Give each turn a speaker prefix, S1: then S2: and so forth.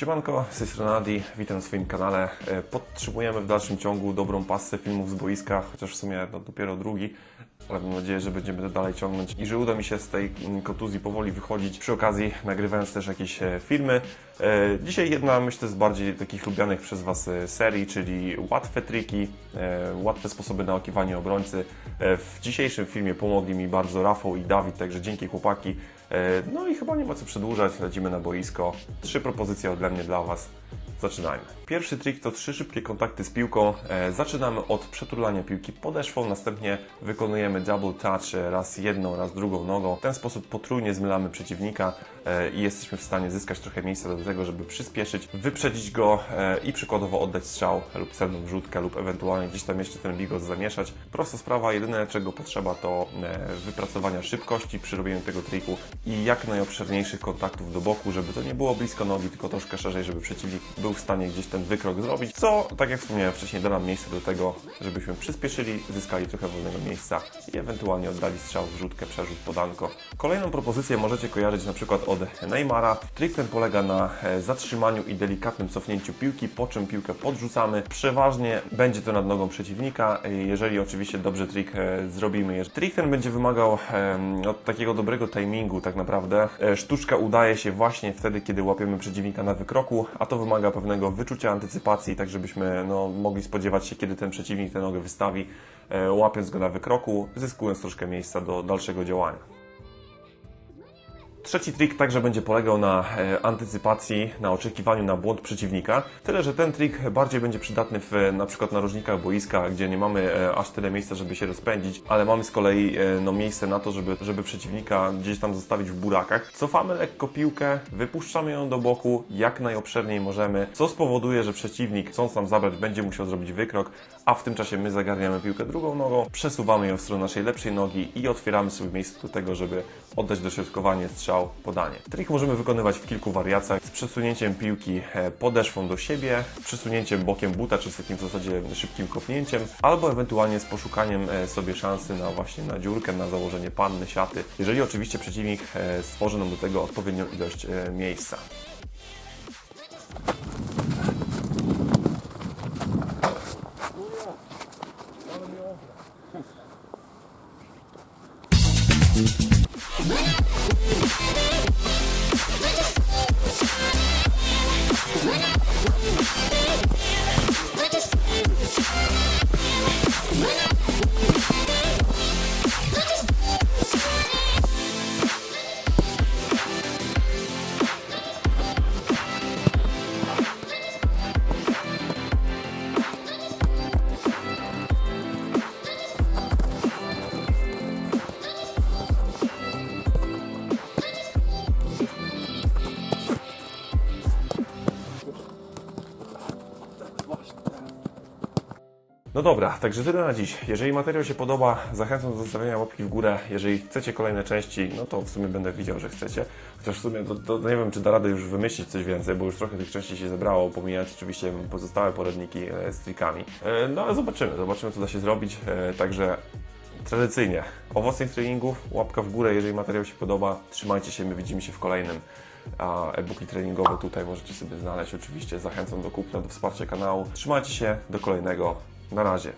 S1: Siemanko, z tej strony Adi, witam na swoim kanale. E, Podtrzymujemy w dalszym ciągu dobrą pasę filmów z boiska, chociaż w sumie no, dopiero drugi, ale mam nadzieję, że będziemy to dalej ciągnąć i że uda mi się z tej kontuzji powoli wychodzić, przy okazji nagrywając też jakieś e, filmy. E, Dzisiaj jedna, myślę, z bardziej takich lubianych przez Was e, serii, czyli łatwe triki, łatwe sposoby na okiwanie obrońcy. W dzisiejszym filmie pomogli mi bardzo Rafał i Dawid, także dzięki chłopaki. No i chyba nie ma co przedłużać, lecimy na boisko. Trzy propozycje ode mnie dla Was. Zaczynajmy. Pierwszy trik to trzy szybkie kontakty z piłką. E, zaczynamy od przeturlania piłki podeszwą, następnie wykonujemy double touch e, raz jedną, raz drugą nogą. W ten sposób potrójnie zmylamy przeciwnika i jesteśmy w stanie zyskać trochę miejsca do tego, żeby przyspieszyć, wyprzedzić go e, i przykładowo oddać strzał lub celną wrzutkę lub ewentualnie gdzieś tam jeszcze ten bigos zamieszać. Prosta sprawa, jedyne czego potrzeba to e, wypracowania szybkości przy robieniu tego triku i jak najobszerniejszych kontaktów do boku, żeby to nie było blisko nogi, tylko troszkę szerzej, żeby przeciwnik był w stanie gdzieś ten wykrok zrobić, co, tak jak wspomniałem wcześniej, da nam miejsce do tego, żebyśmy przyspieszyli, zyskali trochę wolnego miejsca i ewentualnie oddali strzał, wrzutkę, przerzut, podanko. Kolejną propozycję możecie kojarzyć na przykład od Neymara. Trik ten polega na e, zatrzymaniu i delikatnym cofnięciu piłki, po czym piłkę podrzucamy. Przeważnie będzie to nad nogą przeciwnika, e, jeżeli oczywiście dobrze trik e, zrobimy. Trik ten będzie wymagał od takiego dobrego timingu tak naprawdę. Sztuczka udaje się właśnie wtedy, kiedy łapiemy przeciwnika na wykroku, a to wymaga pewnego wyczucia antycypacji, tak żebyśmy no, mogli spodziewać się, kiedy ten przeciwnik tę nogę wystawi, łapiąc go na wykroku, zyskując troszkę miejsca do dalszego działania. Trzeci trik także będzie polegał na e, antycypacji, na oczekiwaniu na błąd przeciwnika. Tyle, że ten trik bardziej będzie przydatny w na przykład narożnikach boiska, gdzie nie mamy e, aż tyle miejsca, żeby się rozpędzić, ale mamy z kolei e, no, miejsce na to, żeby, żeby przeciwnika gdzieś tam zostawić w burakach. Cofamy lekko piłkę, wypuszczamy ją do boku jak najobszerniej możemy, co spowoduje, że przeciwnik chcąc nam zabrać będzie musiał zrobić wykrok, a w tym czasie my zagarniamy piłkę drugą nogą, przesuwamy ją w stronę naszej lepszej nogi i otwieramy sobie miejsce do tego, żeby oddać dośrodkowanie, strzał, podanie. Trik możemy wykonywać w kilku wariacjach z przesunięciem piłki e, podeszwą do siebie, przesunięciem bokiem buta, czy z takim w zasadzie szybkim kopnięciem, albo ewentualnie z poszukaniem e, sobie szansy na właśnie na dziurkę, na założenie panny, siaty, jeżeli oczywiście przeciwnik e, stworzy nam do tego odpowiednią ilość miejsca. We just. No dobra, także tyle na dziś. Jeżeli materiał się podoba, zachęcam do zostawienia łapki w górę. Jeżeli chcecie kolejne części, no to w sumie będę widział, że chcecie. Chociaż w sumie to, to nie wiem, czy da radę już wymyślić coś więcej, bo już trochę tych części się zebrało, pomijając oczywiście pozostałe poradniki e, z trikami. E, No ale zobaczymy, zobaczymy co da się zrobić. E, Także tradycyjnie owocnych treningów, łapka w górę, jeżeli materiał się podoba. Trzymajcie się, my widzimy się w kolejnym. A e-booki treningowe tutaj możecie sobie znaleźć oczywiście. Zachęcam do kupna, do wsparcia kanału. Trzymajcie się, do kolejnego. Na razie.